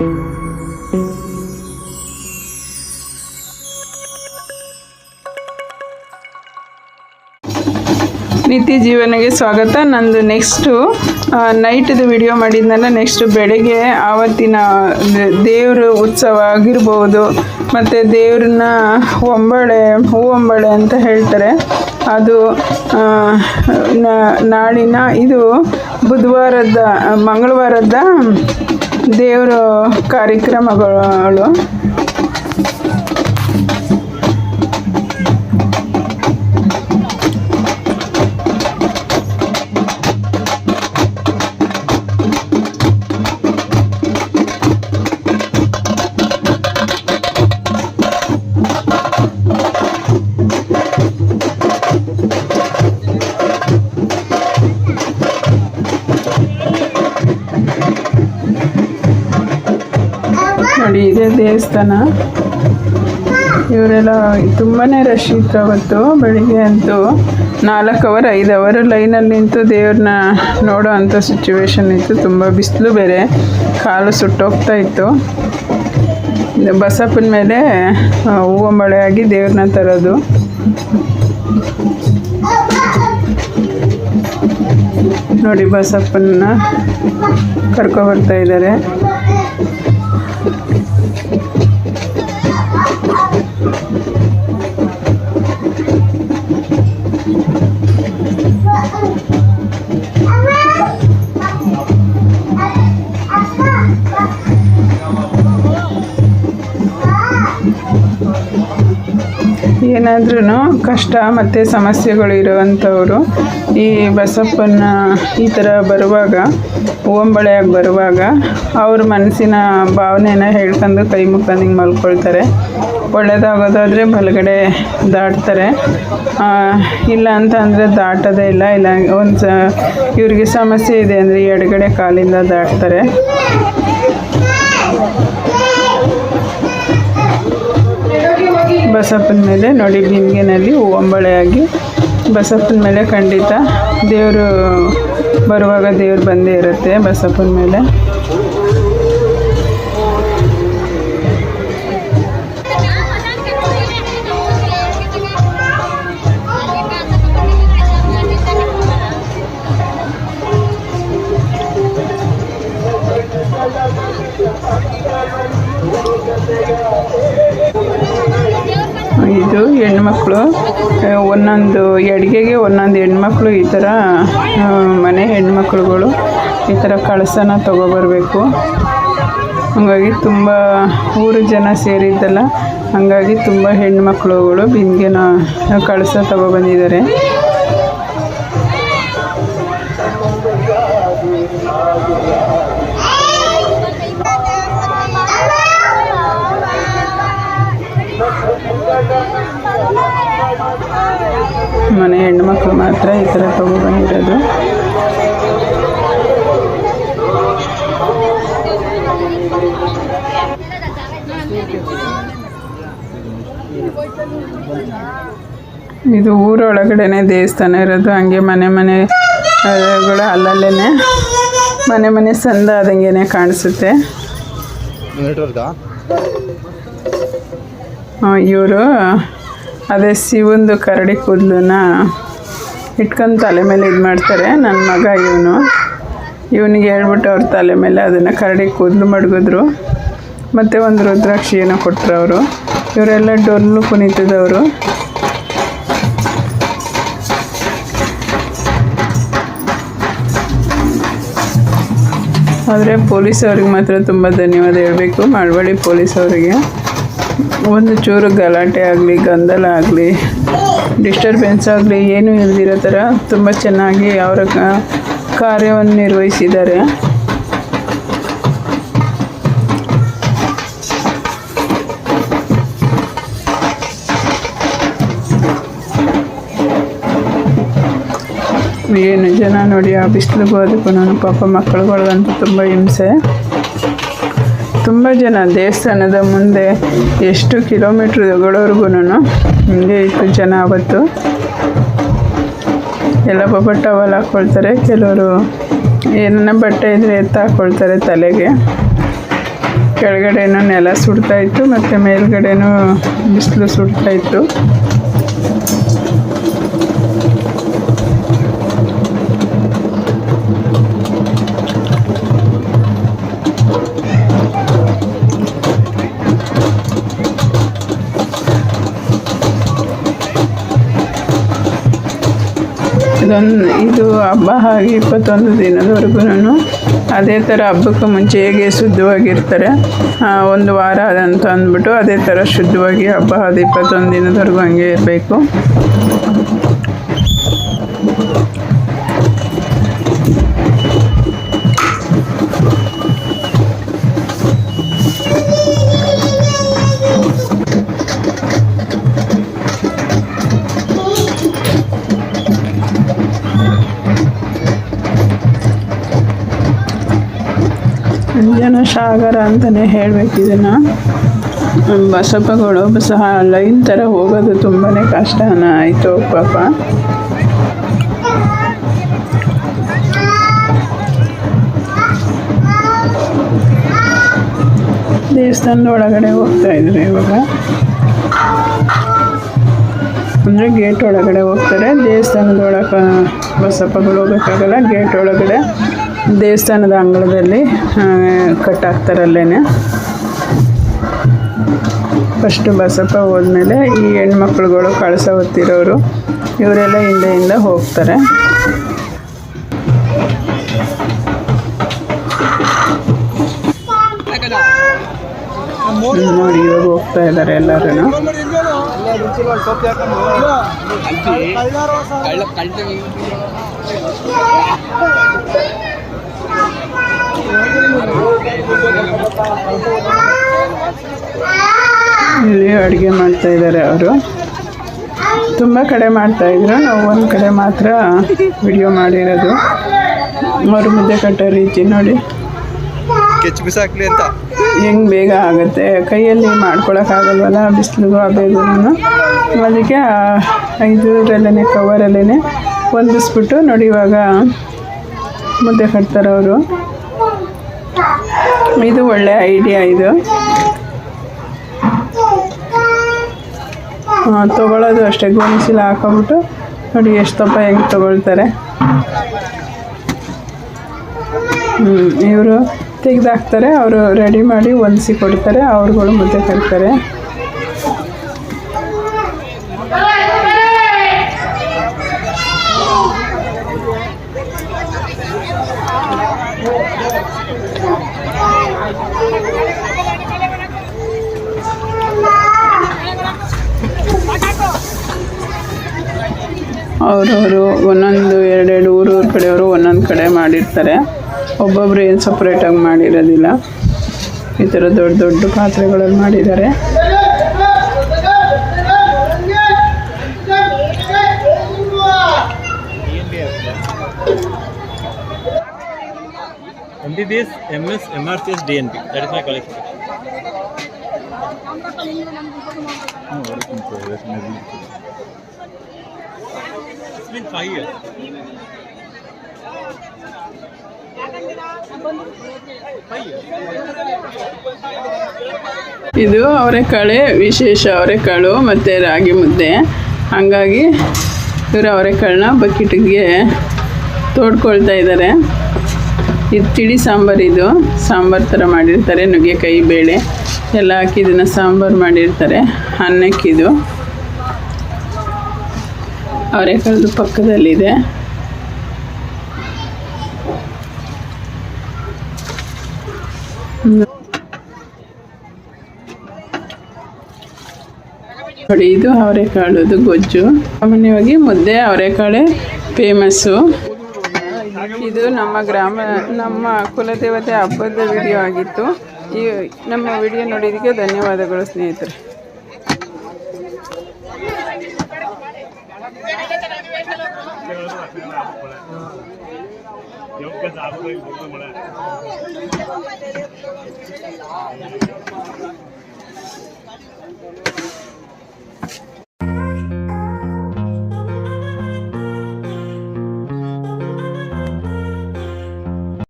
ನಿತ್ಯ ಜೀವನಗೆ ಸ್ವಾಗತ. ನಂದು ನೆಕ್ಸ್ಟು ನೈಟ್ದು ವಿಡಿಯೋ ಮಾಡಿದ್ನಲ್ಲ ನೆಕ್ಸ್ಟ್ ಬೆಳಗ್ಗೆ ಆವತ್ತಿನ ದೇವ್ರ ಉತ್ಸವ ಆಗಿರ್ಬೋದು, ಮತ್ತು ದೇವ್ರನ್ನ ಒಂಬಳೆ ಹೂವೊಂಬಳೆ ಅಂತ ಹೇಳ್ತಾರೆ. ಅದು ನಾಳಿನ, ಇದು ಬುಧವಾರದ ಮಂಗಳವಾರದ ದೇವರ ಕಾರ್ಯಕ್ರಮಗಳು. ನೋಡಿ ಇದೇ ದೇವಸ್ಥಾನ. ಇವರೆಲ್ಲ ತುಂಬಾ ರಶ್ ಇತ್ತು ಅವತ್ತು, ಬೆಳಿಗ್ಗೆ ಅಂತೂ ನಾಲ್ಕು ಅವರ್ ಐದು ಅವರ್ ಲೈನಲ್ಲಿ ನಿಂತು ದೇವ್ರನ್ನ ನೋಡೋ ಅಂಥ ಸಿಚುವೇಶನ್ ಇತ್ತು. ತುಂಬ ಬಿಸಿಲು ಬೇರೆ, ಕಾಲು ಸುಟ್ಟೋಗ್ತಾ ಇತ್ತು. ಬಸಪ್ಪನ ಮೇಲೆ ಹೂವು ಮಳೆ ಆಗಿ ದೇವ್ರನ್ನ ತರೋದು. ನೋಡಿ ಬಸಪ್ಪನ್ನ ಕರ್ಕೊಬರ್ತಾ ಇದ್ದಾರೆ. ಏನಾದ್ರೂ ಕಷ್ಟ ಮತ್ತು ಸಮಸ್ಯೆಗಳು ಇರುವಂಥವರು, ಈ ಬಸಪ್ಪನ ಈ ಥರ ಬರುವಾಗ ಓಂಬಳೆಯಾಗಿ ಬರುವಾಗ ಅವ್ರ ಮನಸ್ಸಿನ ಭಾವನೆನ ಹೇಳ್ಕೊಂಡು ಕೈ ಮುಖಂಡು ಹಿಂಗೆ ಮಲ್ಕೊಳ್ತಾರೆ. ಒಳ್ಳೆಯದಾಗೋದಾದರೆ ಬಲಗಡೆ ದಾಟ್ತಾರೆ. ಇಲ್ಲ ಅಂತ ಅಂದರೆ ದಾಟೋದೇ ಇಲ್ಲ. ಇಲ್ಲ, ಒಂದು ಇವ್ರಿಗೆ ಸಮಸ್ಯೆ ಇದೆ ಅಂದರೆ ಎಡಗಡೆ ಕಾಲಿಂದ ದಾಟ್ತಾರೆ. ಬಸಪ್ಪನ ಮೇಲೆ ನೋಡಿ ಬಿಂದಿಗೆನಲ್ಲಿ ಹೂವಂಬಳೆಯಾಗಿ ಬಸಪ್ಪನ ಮೇಲೆ ಖಂಡಿತ ದೇವರು ಬರುವಾಗ ದೇವ್ರು ಬಂದೇ ಇರುತ್ತೆ ಬಸಪ್ಪನ ಮೇಲೆ. ಇದು ಹೆಣ್ಮಕ್ಳು. ಒಂದೊಂದು ಎಡ್ಗೆಗೆ ಒಂದೊಂದು ಹೆಣ್ಮಕ್ಳು ಈ ಥರ ಮನೆ ಹೆಣ್ಮಕ್ಳುಗಳು ಈ ಥರ ಕಳಸನ ತೊಗೊಬರ್ಬೇಕು. ಹಾಗಾಗಿ ತುಂಬ ಊರು ಜನ ಸೇರಿದ್ದಲ್ಲ, ಹಾಗಾಗಿ ತುಂಬ ಹೆಣ್ಮಕ್ಳುಗಳು ಬಿಂದಿಗೆನ ಕಳಸ ತಗೊಬಂದಿದ್ದಾರೆ. ಮನೆ ಹೆಣ್ಮಕ್ಳು ಮಾತ್ರ ಈ ಥರ ತೊಗೊಬಂದಿರೋದು ಇದು ಊರೊಳಗಡೆನೆ ದೇವಸ್ಥಾನ ಇರೋದು ಹಂಗೆ ಮನೆ ಮನೆ ಗಳು ಅಲ್ಲಲ್ಲೇ ಮನೆ ಮನೆ ಸಂದ ಆದಂಗೆನೆ ಕಾಣಿಸುತ್ತೆ. ಇವರು ಅದೇ ಶಿವಂದು ಕರಡಿ ಕೂದಲನ್ನ ಇಟ್ಕೊಂಡು ತಲೆ ಮೇಲೆ ಇದು ಮಾಡ್ತಾರೆ. ನನ್ನ ಮಗ ಇವನು. ಇವನಿಗೆ ಹೇಳ್ಬಿಟ್ಟು ಅವ್ರ ತಲೆ ಮೇಲೆ ಅದನ್ನು ಕರಡಿ ಕೂದಲು ಮಡಗಿದ್ರು. ಮತ್ತು ಒಂದು ರುದ್ರಾಕ್ಷಿಯನ್ನು ಕೊಟ್ಟರು ಅವರು. ಇವರೆಲ್ಲ ಡೊಲ್ಲು ಕುಣಿತದವರು ಆದರೆ ಪೊಲೀಸ್ ಅವ್ರಿಗೆ ಮಾತ್ರ ತುಂಬ ಧನ್ಯವಾದ ಹೇಳಬೇಕು. ಮಳವಳ್ಳಿ ಪೊಲೀಸ್ ಅವರಿಗೆ. ಒಂದು ಚೂರು ಗಲಾಟೆ ಆಗಲಿ ಗಂದಲ ಆಗಲಿ ಡಿಸ್ಟರ್ಬೆನ್ಸ್ ಆಗಲಿ, ಏನೂ ಇಲ್ದಿರೋ ಥರ ತುಂಬ ಚೆನ್ನಾಗಿ ಅವರ ಕಾರ್ಯವನ್ನು ನಿರ್ವಹಿಸಿದ್ದಾರೆ. ಏನು ಜನ ನೋಡಿ ಆ ಬಿಸಿಲಿಗೂ ಅದಕ್ಕೂ ಪಾಪ ಮಕ್ಕಳುಗಳಂತೂ ತುಂಬ ಹಿಂಸೆ. ತುಂಬ ಜನ ದೇವಸ್ಥಾನದ ಮುಂದೆ ಎಷ್ಟು ಕಿಲೋಮೀಟ್ರ್ಗಳವರೆಗೂ ಹಿಂಗೆ ಇತ್ತು ಜನ ಅವತ್ತು. ಎಲ್ಲ ಪಾಪ ಟವಲ್ ಹಾಕ್ಕೊಳ್ತಾರೆ ಕೆಲವರು ಏನನ್ನ ಬಟ್ಟೆ ಇದ್ರೆ ಎತ್ತ ಹಾಕ್ಕೊಳ್ತಾರೆ ತಲೆಗೆ. ಕೆಳಗಡೆನೂ ನೆಲ ಸುಡ್ತಾ ಇತ್ತು, ಮತ್ತು ಮೇಲ್ಗಡೆನೂ ಬಿಸಿಲು ಸುಡ್ತಾ ಇದೊಂದು ಇದು ಹಬ್ಬ ಆಗಿ ಇಪ್ಪತ್ತೊಂದು ದಿನದವರೆಗೂ ಅದೇ ಥರ ಹಬ್ಬಕ್ಕೆ ಮುಂಚೆ ಹೇಗೆ ಶುದ್ಧವಾಗಿರ್ತಾರೆ ಒಂದು ವಾರ ಅಂತ ಅಂದ್ಬಿಟ್ಟು ಅದೇ ಥರ ಶುದ್ಧವಾಗಿ ಹಬ್ಬ ಅದು ಇಪ್ಪತ್ತೊಂದು ದಿನದವರೆಗೂ ಹಂಗೆ ಇರಬೇಕು. ಜನ ಸಾಗರ ಅಂತಲೇ ಹೇಳ್ಬೇಕು ಇದನ್ನು. ಬಸಪ್ಪಗಳು ಸಹ ಲೈನ್ ಥರ ಹೋಗೋದು ತುಂಬಾ ಕಷ್ಟನ ಆಯಿತು ಪಾಪ. ದೇವಸ್ಥಾನದ ಒಳಗಡೆ ಹೋಗ್ತಾ ಇದ್ರು ಇವಾಗ. ಅಂದರೆ ಗೇಟ್ ಒಳಗಡೆ ಹೋಗ್ತಾರೆ. ದೇವಸ್ಥಾನದ ಒಳಗೆ ಬಸಪ್ಪಗಳು ಹೋಗೋಕ್ಕಾಗಲ್ಲ, ಗೇಟ್ ಒಳಗಡೆ. ದೇವಸ್ಥಾನದ ಅಂಗಳದಲ್ಲಿ ಕಟ್ಟಾಕ್ತಾರಲ್ಲೇನೆ. ಫಸ್ಟು ಬಸಪ್ಪ ಹೋದ್ಮೇಲೆ ಈ ಹೆಣ್ಮಕ್ಳುಗಳು ಕಳಸ ಹೊತ್ತಿರೋರು, ಇವರೆಲ್ಲ ಹಿಂದೆಯಿಂದ ಹೋಗ್ತಾರೆ. ನೋಡಿ, ಇವಾಗ ಹೋಗ್ತಾ ಇದ್ದಾರೆ ಎಲ್ಲರೂ ಇಲ್ಲಿ ಅಡುಗೆ ಮಾಡ್ತಾ ಇದ್ದಾರೆ ಅವರು. ತುಂಬ ಕಡೆ ಮಾಡ್ತಾ ಇದ್ರು. ನಾವು ಒಂದು ಕಡೆ ಮಾತ್ರ ವಿಡಿಯೋ ಮಾಡಿರೋದು. ಅವರು ಮುದ್ದೆ ಕಟ್ಟೋ ರೀತಿ ನೋಡಿ. ಕೆಚ್ಚು ಬಿಸಾಕ್ಲಿ ಅಂತ. ಹೆಂಗೆ ಬೇಗ ಆಗುತ್ತೆ? ಕೈಯಲ್ಲಿ ಮಾಡ್ಕೊಳಕ್ಕಾಗಲ್ವಲ್ಲ ಬಿಸಿಲಿಗೂ ಬೇಗೂ ಅದಕ್ಕೆ ಇದರಲ್ಲೇ ಕವರಲ್ಲೇ ಹೊಂದಿಸ್ಬಿಟ್ಟು ನೋಡಿ ಇವಾಗ ಮುದ್ದೆ ಕಟ್ತಾರೆ ಅವರು ಇದು ಒಳ್ಳೆ ಐಡಿಯಾ ಇದು. ತಗೊಳ್ಳೋದು ಅಷ್ಟೇ. ಗೋಣಿಸಿಲ್ಲ ಹಾಕೊಂಬಿಟ್ಟು ನೋಡಿ ಎಷ್ಟು ದಪ್ಪ ಹೆಂಗೆ ಹ್ಞೂ ಇವರು ತೆಗೆದಾಕ್ತಾರೆ, ಅವರು ರೆಡಿ ಮಾಡಿ ಒಣಸಿ ಕೊಡ್ತಾರೆ, ಅವ್ರುಗಳು ಮುದ್ದೆ ಕಟ್ತಾರೆ ಅವರವರು ಒಂದೊಂದು ಎರಡೆರಡು ಊರೂರ ಕಡೆಯವರು ಒಂದೊಂದು ಕಡೆ ಮಾಡಿರ್ತಾರೆ ಒಬ್ಬೊಬ್ರು ಏನು ಸಪ್ರೇಟಾಗಿ ಮಾಡಿರೋದಿಲ್ಲ ಈ ಥರ ದೊಡ್ಡ ದೊಡ್ಡ ಪಾತ್ರೆಗಳಲ್ಲಿ ಮಾಡಿದ್ದಾರೆ MBBS, MS, MRCS, DNP. That is my qualification. It's been five years. ಇದು ಅವರೆಕಾಳೆ ವಿಶೇಷ ಅವರೆಕಾಳು ಮತ್ತು ರಾಗಿ ಮುದ್ದೆ. ಹಂಗಾಗಿ ಇವರು ಅವರೆಕಾಳನ್ನ ಬಕೆಟ್ಗೆ ತೋಡ್ಕೊಳ್ತಾ ಇದ್ದಾರೆ. ಇದು ತಿಳಿ ಸಾಂಬಾರು ಇದು. ಸಾಂಬಾರು ಥರ ಮಾಡಿರ್ತಾರೆ. ನುಗ್ಗೆಕಾಯಿ, ಬೇಳೆ ಎಲ್ಲ ಹಾಕಿ ಇದನ್ನು ಸಾಂಬಾರು ಮಾಡಿರ್ತಾರೆ. ಅನ್ನಕ್ಕಿದು ಅವರೆಕಾಳದು ಪಕ್ಕದಲ್ಲಿದೆ. ನೋಡಿ, ಇದು ಅವರೆಕಾಳದು ಗೊಜ್ಜು. ಸಾಮಾನ್ಯವಾಗಿ ಮುದ್ದೆ ಅವರೆಕಾಳೆ ಫೇಮಸ್ಸು ಇದು ನಮ್ಮ ಗ್ರಾಮ, ನಮ್ಮ ಕುಲದೇವತೆ ಹಬ್ಬದ ವಿಡಿಯೋ ಆಗಿತ್ತು. ಈ ನಮ್ಮ ವಿಡಿಯೋ ನೋಡಿದ್ದಕ್ಕೆ ಧನ್ಯವಾದಗಳು ಸ್ನೇಹಿತರೆ. Có lẽ nhiều 来